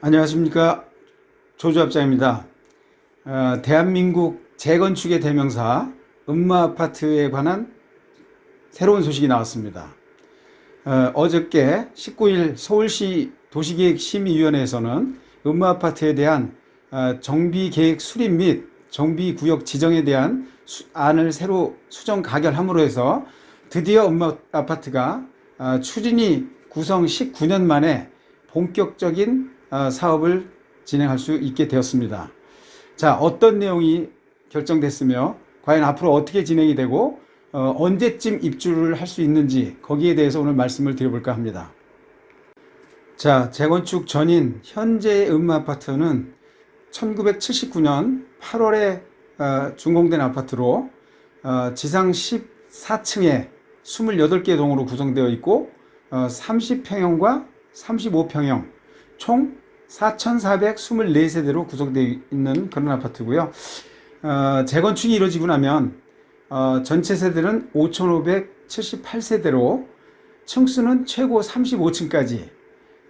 안녕하십니까 조주합장입니다. 어, 대한민국 재건축의 대명사 음마 아파트에 관한 새로운 소식이 나왔습니다. 어, 저께 19일 서울시 도시계획심의위원회에서는 음마 아파트에 대한 어, 정비계획 수립 및 정비구역 지정에 대한 수, 안을 새로 수정 가결함으로 해서 드디어 음마 아파트가 어, 추진이 구성 19년 만에 본격적인 어, 사업을 진행할 수 있게 되었습니다. 자, 어떤 내용이 결정됐으며 과연 앞으로 어떻게 진행이 되고 어, 언제쯤 입주를 할 수 있는지 거기에 대해서 오늘 말씀을 드려볼까 합니다. 자, 재건축 전인 현재의 음마 아파트는 1979년 8월에 어, 준공된 아파트로 어, 지상 14층에 28개 동으로 구성되어 있고 어, 30평형과 35평형 총 4,424세대로 구성되어 있는 그런 아파트고요. 어, 재건축이 이루어지고 나면 어, 전체 세대는 5,578세대로 층수는 최고 35층까지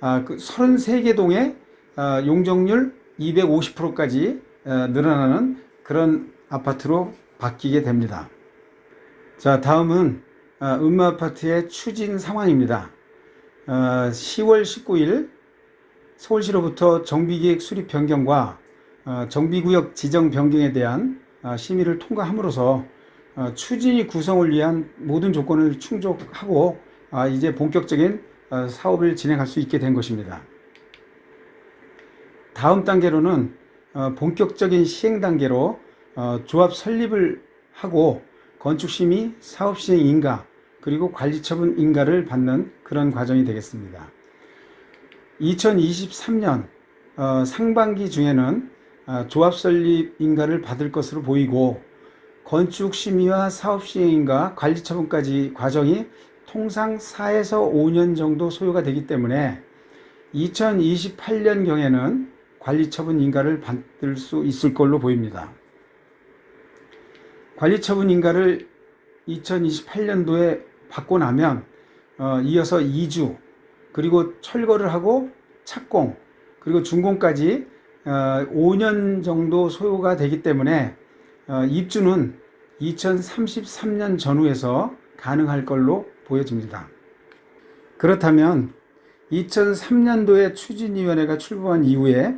아, 그 33개 동에 어, 용적률 250%까지 어, 늘어나는 그런 아파트로 바뀌게 됩니다. 자, 다음은 어, 음마 아파트의 추진 상황입니다. 어, 10월 19일 서울시로부터 정비계획 수립 변경과 어, 정비구역 지정 변경에 대한 어, 심의를 통과함으로써 어, 추진이 구성을 위한 모든 조건을 충족하고 아, 이제 본격적인 어, 사업을 진행할 수 있게 된 것입니다. 다음 단계로는 어, 본격적인 시행 단계로 어, 조합 설립을 하고 건축심의, 사업시행 인가, 그리고 관리처분 인가를 받는 그런 과정이 되겠습니다. 2023년 어, 상반기 중에는 어, 조합 설립 인가를 받을 것으로 보이고 건축 심의와 사업 시행 인가, 관리 처분까지 과정이 통상 4에서 5년 정도 소요가 되기 때문에 2028년 경에는 관리 처분 인가를 받을 수 있을 걸로 보입니다. 관리 처분 인가를 2028년도에 받고 나면 어, 이어서 2주 그리고 철거를 하고 착공 그리고 준공까지 어, 5년 정도 소요가 되기 때문에 어, 입주는 2033년 전후에서 가능할 걸로 보여집니다. 그렇다면 2003년도에 추진위원회가 출범한 이후에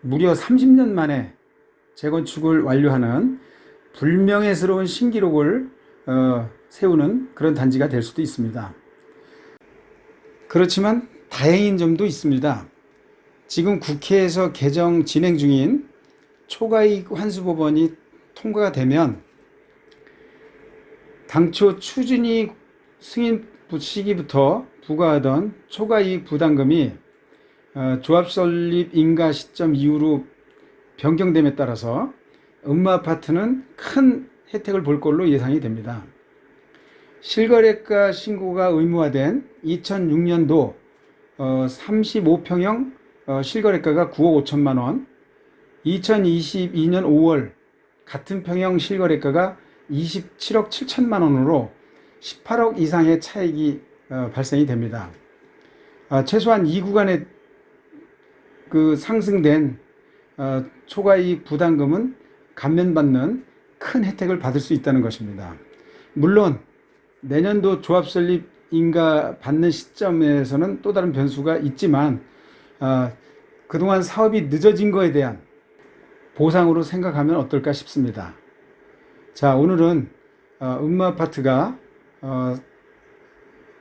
무려 30년 만에 재건축을 완료하는 불명예스러운 신기록을 어, 세우는 그런 단지가 될 수도 있습니다. 그렇지만 다행인 점도 있습니다. 지금 국회에서 개정 진행 중인 초과이익 환수법원이 통과가 되면 당초 추진이 승인 시기부터 부과하던 초과이익 부담금이 어, 조합 설립 인가 시점 이후로 변경됨에 따라서 음마 아파트는 큰 혜택을 볼 걸로 예상이 됩니다. 실거래가 신고가 의무화된 2006년도 35평형 어, 실거래가가 9억 5천만 원, 2022년 5월 같은 평형 실거래가가 27억 7천만 원으로 18억 이상의 차익이 어, 발생이 됩니다. 아, 최소한 이 구간에 그 상승된 어, 초과이익 부담금은 감면받는 큰 혜택을 받을 수 있다는 것입니다. 물론 내년도 조합 설립 인가 받는 시점에서는 또 다른 변수가 있지만 어, 그동안 사업이 늦어진 거에 대한 보상으로 생각하면 어떨까 싶습니다. 자 오늘은 어, 음마 아파트가 어,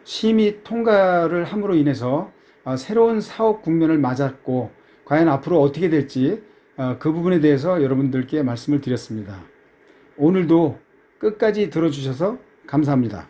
심의 통과를 함으로 인해서 어, 새로운 사업 국면을 맞았고 과연 앞으로 어떻게 될지 어, 그 부분에 대해서 여러분들께 말씀을 드렸습니다. 오늘도 끝까지 들어주셔서 감사합니다.